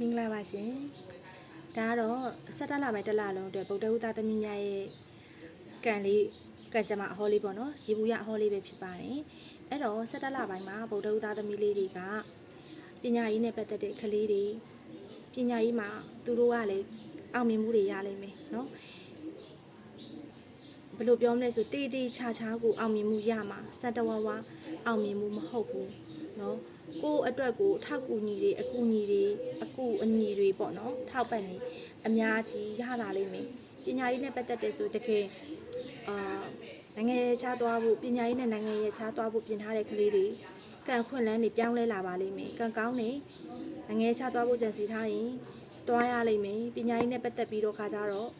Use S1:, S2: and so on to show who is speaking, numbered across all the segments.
S1: မင်္ဂလာပါရှင်ဒါကတော့ဆက်တက်လာမယ့်တစ်လလုံးအတွက်ဗုဒ္ဓဟူသားသမီးများရဲ့ကံလေးကံကြမ္မာအဟောလေးပေါ့နော်ရေဘူးရအဟောလေးပဲဖြစ်ပါတယ်အဲ့တော့ဆက်တက်လာပိုင်းမှာဗုဒ္ဓဟူသားသမီးလေးတွေကပညာရေးနဲ့ပတ်သက်တဲ့ကလေးတွေပညာရေးမှာသူတို့ကလည်းအောင်မြင်မှုတွေရလိမ့်မယ်နော် ဘယ်လိုပြောမလဲဆိုတေးသေးချာချာကိုအောင်မြင်မှုရမှာစက်တဝါဝါအောင်မြင်မှုမဟုတ်ဘူးနော်ကိုယ့်အတွက်ကိုထောက်ကူညီတွေအကူညီတွေအကူအညီတွေပေါ့နော်ထောက်ပံ့နေအများကြီးရလာလိမ့်မယ်ပညာရေးနဲ့ပတ်သက်တဲ့ဆိုတကယ်အာနိုင်ငံရေးချသွားဖို့ပညာရေးနဲ့နိုင်ငံရေးချသွားဖို့ပြင်ထားတဲ့ကလေးတွေကံခွင့်လန်းတွေပြောင်းလဲလာပါလိမ့်မယ်ကံကောင်းနေနိုင်ငံရေးချသွားဖို့ကြံစီထားရင်တွားရလိမ့်မယ်ပညာရေးနဲ့ပတ်သက်ပြီးတော့ခါကြတော့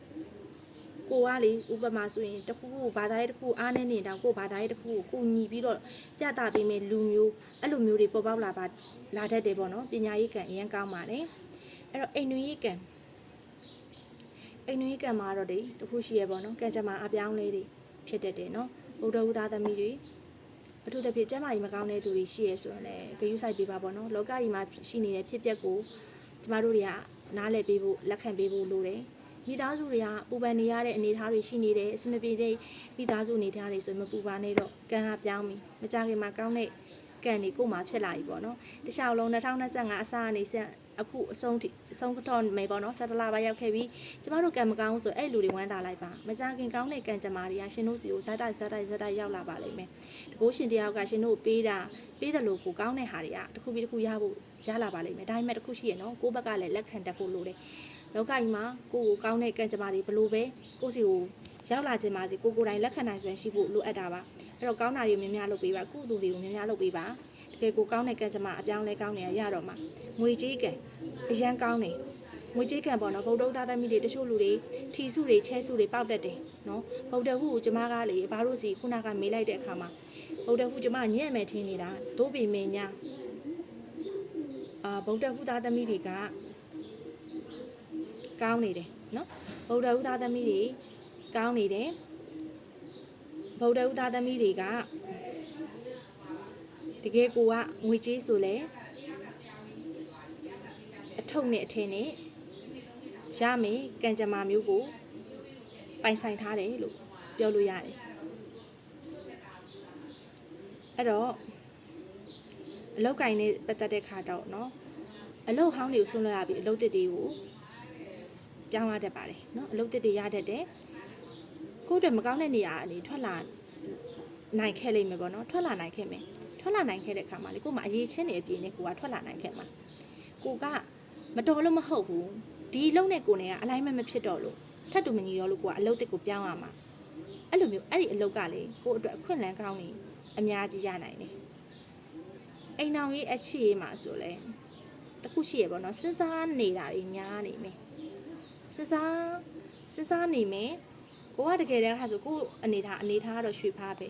S1: ကိုကလေဥပမာဆိုရင်တစ်ခုခုဘာသာရေးတစ်ခုအားနဲ့နေတော့ကိုဘာသာရေးတစ်ခုကိုကိုညီပြီးတော့ပြတာပေးမယ်လူမျိုးအဲ့လိုမျိုးတွေပေါ်ပေါက်လာပါလာတတ်တယ်ပေါ့နော်ပညာရေးကံအရင်ကောင်းပါတယ်အဲ့တော့အိမ်တွင်းရေးကံအိမ်တွင်းရေးကံမှာတော့လေတစ်ခုရှိရပေါ့နော်ကံကြမ္မာအပြောင်းလဲတွေဖြစ်တတ်တယ်နော်ဗုဒ္ဓဝုသားသမီးတွေအထူးသဖြင့်ကျမ်းမာရေးမကောင်းတဲ့သူတွေရှိရဆိုရင်လည်းဂရုစိုက်ပေးပါပေါ့နော်လောကကြီးမှာရှိနေတဲ့ဖြစ်ပျက်ကိုကျမတို့တွေကနားလည်ပေးဖို့လက်ခံပေးဖို့လိုတယ် မိသားစုတွေကပူပန်နေရတဲ့အနေအထားတွေရှိနေတယ်အဆင်မပြေတဲ့မိသားစုအနေအထားတွေဆိုရင်မပူပန်နဲ့တော့ကံကပြောင်းပြီမကြခင်မှာကောင်းတဲ့ကံတွေကိုမှဖြစ်လာပြီပေါ့နော်တခြားလုံး2025အစကနေဆက်အခုအဆုံးထိအဆုံးတော့မယ်ပေါ့နော်ဆက်တလာပါရောက်ခဲ့ပြီကျမတို့ကံမကောင်းဘူးဆိုအဲ့လူတွေဝမ်းသာလိုက်ပါမကြခင်ကောင်းတဲ့ကံကြမ္မာတွေကရှင်တို့စီကိုဇက်တိုက်ဇက်တိုက်ဇက်တိုက်ရောက်လာပါလိမ့်မယ်တကိုးရှင်တယောက်ကရှင်တို့ပေးတာပေးတယ်လို့ကိုကောင်းတဲ့ဟာတွေကတစ်ခုပြီးတစ်ခုရဖို့ ရလာပါလိမ့်မယ်ဒါပေမဲ့တစ်ခုရှိရနော်ကိုယ့်ဘက်ကလည်းလက်ခံတတ်ဖို့လိုတယ်လောကကြီးမှာကိုယ့်ကိုကောင်းတဲ့ကံကြမ္မာတွေဘလို့ပဲကိုယ့်စီကိုရောက်လာခြင်းပါစေကိုကိုယ်တိုင်လက်ခံနိုင်စွမ်းရှိဖို့လိုအပ်တာပါအဲ့တော့ကောင်းတာတွေကိုများများလုပ်ပေးပါကုသိုလ်တွေကိုများများလုပ်ပေးပါတကယ်ကိုကောင်းတဲ့ကံကြမ္မာအပြောင်းလဲကောင်းနေရရတော့မှာငွေကြေးကံအရန်ကောင်းနေငွေကြေးကံပေါ့နော်ဗုဒ္ဓသားသမီးတွေတချို့လူတွေထီစုတွေချဲစုတွေပေါက်တတ်တယ်နော်ဗုဒ္ဓဟုကိုကျမကလေဘာလို့စီခုနကမေးလိုက်တဲ့အခါမှာဗုဒ္ဓဟုကျမညံ့မယ်ထင်နေတာဒို့ပေမင်းညာ အာဗုဒ္ဓဟုသားသမီးတွေကကောင်းနေတယ်နော်ဗုဒ္ဓဥသားသမီးတွေကောင်းနေတယ်ဗုဒ္ဓဥသားသမီးတွေကတကယ်ကိုကငွေကြေးဆိုလဲအထုပ်နဲ့အထင်းနဲ့ရမယ်ကံကြမ္မာမျိုးကိုပိုင်ဆိုင်ထားတယ်လို့ပြောလို့ရတယ်အဲ့တော့ အလောက်ကင်နဲ့ပတ်သက်တဲ့ခါတော့เนาะအလောက်ဟောင်းတွေကိုဆွန့်လွှတ်ရပြီးအလောက်တစ်တွေကို ပြောင်းရတတ်ပါတယ်เนาะအလုပ်တစ်တွေရတတ်တယ်ကိုယ့်အတွက်မကောင်းတဲ့နေရာအနေထွက်လာနိုင်ခဲ့လိမ့်မယ်ပေါ့နော်ထွက်လာနိုင်ခဲ့မယ်ထွက်လာနိုင်ခဲ့တဲ့အခါမှာလေကို့မှာအရေးချင်းနေအပြင်နဲ့ကိုကထွက်လာနိုင်ခဲ့မှာကိုကမတော်လို့မဟုတ်ဘူးဒီလုံနဲ့ကိုနေကအလိုက်မမဖြစ်တော့လို့ထပ်တူမညီရောလို့ကိုကအလုပ်တစ်ကိုပြောင်းရမှာအဲ့လိုမျိုးအဲ့ဒီအလုပ်ကလေကို့အတွက်အခွင့်အလမ်းကောင်းနေအများကြီးရနိုင်တယ် အိမ်အောင်ရေးအချစ်ရေးမှာဆိုလဲတခုရှိရပေါ့နော်စဉ်းစားနေတာတွေများနေမယ်စစားစစားနေမယ်ကိုကတကယ်တမ်းဟာဆိုကိုအနေထားအနေထားကတော့ရွှေဖားပဲ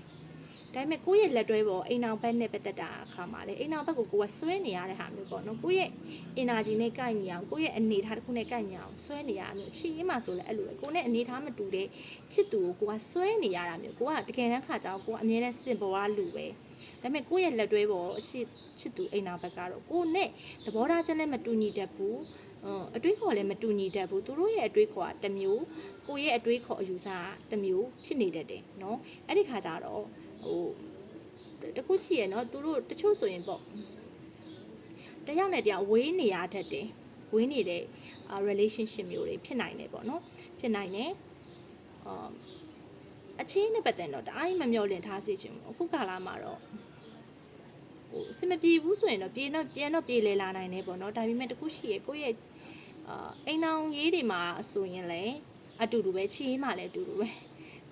S1: ဒါပေမဲ့ကိုရဲ့လက်တွဲပေါ်အိမ်အောင်ဘက်နဲ့ပတ်သက်တာအခါမှာလေအိမ်အောင်ဘက်ကိုကိုကဆွဲနေရတဲ့ဟာမျိုးပေါ့နော်ကိုရဲ့ energy နဲ့ကိုက်ညီအောင်ကိုရဲ့အနေထားတစ်ခုနဲ့ကိုက်ညီအောင်ဆွဲနေရတာမျိုးချီးမှဆိုလဲအဲ့လိုလေကိုနဲ့အနေထားမတူတဲ့ချစ်သူကိုကိုကဆွဲနေရတာမျိုးကိုကတကယ်တမ်းခါကြောင်ကိုကအမြဲတမ်းစင်ပေါ်လူပဲ ဒါပေမဲ့ကိုယ့်ရဲ့လက်တွဲပေါ်အရှိချစ်သူအိမ်နာဘက်ကတော့ကိုနဲ့သဘောထားချင်းလည်းမတူညီတတ်ဘူးအတွေးခေါ်လည်းမတူညီတတ်ဘူးသူတို့ရဲ့အတွေးခေါ်ကတစ်မျိုးကိုယ့်ရဲ့အတွေးခေါ်အယူဆကတစ်မျိုးဖြစ်နေတတ်တယ်နော်အဲ့ဒီခါကျတော့ဟိုတခုရှိရယ်နော်သူတို့တချို့ဆိုရင်ပေါ့တယောက်နဲ့တယောက်ဝေးနေရတတ်တယ်ဝေးနေတဲ့ relationship မျိုးတွေဖြစ်နိုင်တယ်ပေါ့နော်ဖြစ်နိုင်တယ်အာ အချင်းနဲ့ပတ်သက်တော့တအားကြီးမမျောလင့်ထားစေချင်ဘူးအခုကာလမှာတော့ဟိုအစမပြေဘူးဆိုရင်တော့ပြေတော့ပြန်တော့ပြေလဲလာနိုင်တယ်ပေါ့နော်ဒါပေမဲ့တခုရှိရကိုယ့်ရဲ့အာအိမ်အောင်ရေးတွေမှာဆိုရင်လည်းအတူတူပဲချီးမှလည်းအတူတူပဲ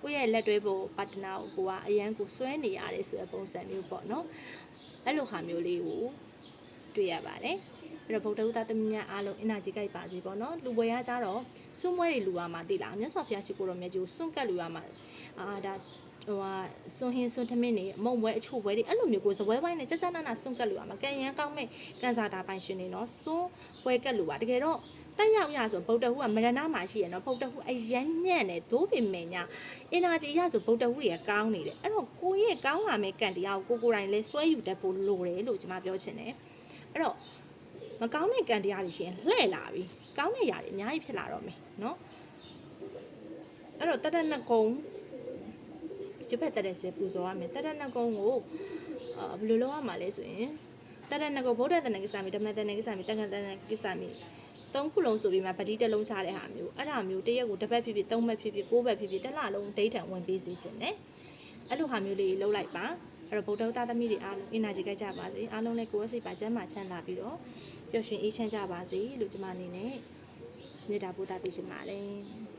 S1: ကိုယ့်ရဲ့လက်တွဲဖို့ပါတနာကိုကိုကအရန်ကိုစွဲနေရတယ်ဆိုတဲ့ပုံစံမျိုးပေါ့နော်အဲ့လိုဟာမျိုးလေးကိုတွေ့ရပါတယ် အဲ့တော့ဗုဒ္ဓဥဒသမီးများအားလုံးအင်နာကြီးကြိုက်ပါစေပေါ့နော်လူပွဲရကြတော့စွန့်မွဲတွေလူရမှာသိလားမြတ်စွာဘုရားရှိခိုးတော်မြတ်ကြီးကိုစွန့်ကတ်လူရမှာအာဒါဟိုဟာစွန်ဟင်းစွန်ထမင်းနေအမုံပွဲအချို့ပွဲတွေအဲ့လိုမျိုးကိုဇပွဲပိုင်းနဲ့ကြကြနာနာစွန့်ကတ်လူရမှာကံရန်ကောင်းမဲ့ကန်စာတာပိုင်ရှင်နေနော်စွန့်ပွဲကတ်လူပါတကယ်တော့တက်ရောက်ရဆိုဗုဒ္ဓဟူကမရဏမှာရှိရနော်ဗုဒ္ဓဟူအရန်ညံ့တယ်ဒိုးပင်မင်ညာအင်နာဂျီရဆိုဗုဒ္ဓဟူတွေကကောင်းနေတယ်အဲ့တော့ကိုရဲ့ကောင်းလာမဲ့ကံတရားကိုကိုကိုယ်တိုင်လဲစွဲယူတတ်ဖို့လိုတယ်လို့ကျွန်မပြောချင်တယ်အဲ့တော့ မကောင်းတဲ့ကံတရားတွေရှင်လှဲ့လာပြီကောင်းတဲ့ຢာတွေအများကြီးဖြစ်လာတော့မယ်နော်အဲ့တော့တရဏဂုံဒီဘက်တရစေပူဇော်ရမယ်တရဏဂုံကိုဘယ်လိုလုပ်ရမှာလဲဆိုရင်တရဏဂုံဗုဒ္ဓတဏ္ဍကိစ္စမိဓမ္မတဏ္ဍကိစ္စမိတက္ကတဏ္ဍကိစ္စမိသုံးခုလုံးဆိုပြီးမှပတိတလုံးချတဲ့ဟာမျိုးအဲ့ဒါမျိုးတရက်ကိုတစ်ဘက်ဖြစ်ဖြစ်သုံးဘက်ဖြစ်ဖြစ်ကိုးဘက်ဖြစ်ဖြစ်တစ်လလုံးဒိဋ္ဌံဝင်ပေးစေခြင်း ਨੇ အဲ့လိုဟာမျိုးလေးလှုပ်လိုက်ပါ တော့ဗုဒ္ဓသားသမီးတွေအားလုံးအင်နာဂျီကြိုက်ကြပါစေအားလုံးလည်းကိုယ်စိတ်ပါကျမ်းမာချမ်းသာပြီးတော့ပျော်ရွှင်အေးချမ်းကြပါစေလို့ကျွန်မအနေနဲ့မေတ္တာပို့တာပေးချင်ပါတယ်